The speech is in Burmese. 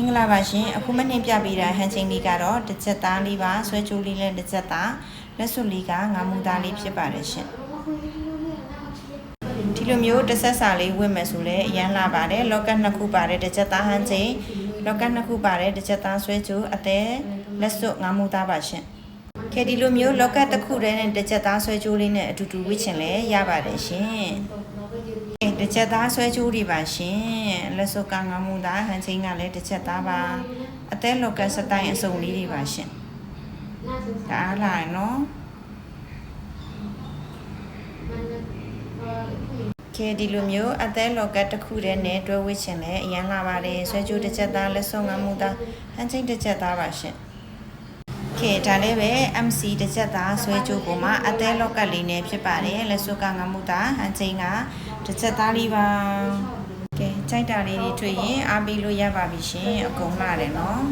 မင်္ဂလာပါရှင်အခုမနှင်းပြပေးတာဟန်ချင်းလေးကတော့တစ်ချက်သားလေးပါဆွဲချိုးလေးနဲ့တစ်ချက်သားလက်စွပ်လေးကငါမူသားလေးဖြစ်ပါတယ်ရှင်ဒီလိုမျိုးတစ်ဆက်စာလေးဝတ်မယ်ဆိုလည်းအရန်လာပါတယ်လောကတ်နှစ်ခုပါတယ်တစ်ချက်သားဟန်ချင်းလောကတ်နှစ်ခုပါတယ်တစ်ချက်သားဆွဲချိုးအသေးလက်စွပ်ငါမူသားပါရှင်ခေဒီလိုမျိုးလောကတ်တစ်ခုတည်းနဲ့တစ်ချက်သားဆွဲချိုးလေးနဲ့အတူတူဝတ်ချင်လဲရပါတယ်ရှင်ကဲ တစ်ချက်သားဆွဲချိုးတွေပါရှင်လက်စုပ်ကငါမူသားဟန်ချင်းကလည်းတစ်ချက်သားပါအသက်လောက်ကစတိုင်းအစုံလေးတွေပါရှင်ဒါအားလာနော်ကဲဒီလိုမျိုးအသက်လောကတစ်ခုတည်းနဲ့တွဲဝစ်ချင်လဲအရန်လာပါတယ်ဆွဲချိုးတစ်ချက်သားလက်စုပ်ငါမူသားဟန်ချင်းတစ်ချက်သားပါရှင် ခေဒါလည်းပဲ MC တစ်ချက်သားဆွဲကြိုးပေါ်မှာအသေးလောက်ကလေးနဲ့ဖြစ်ပါတယ်လက်စွပ်ကငမှုတာဟန်ချင်းကတစ်ချက်သားလေးပါကဲကြိုက်တာလေးတွေတွေ့ရင်အားပေးလို့ရပါပြီရှင်အကုန်လာတယ်နော်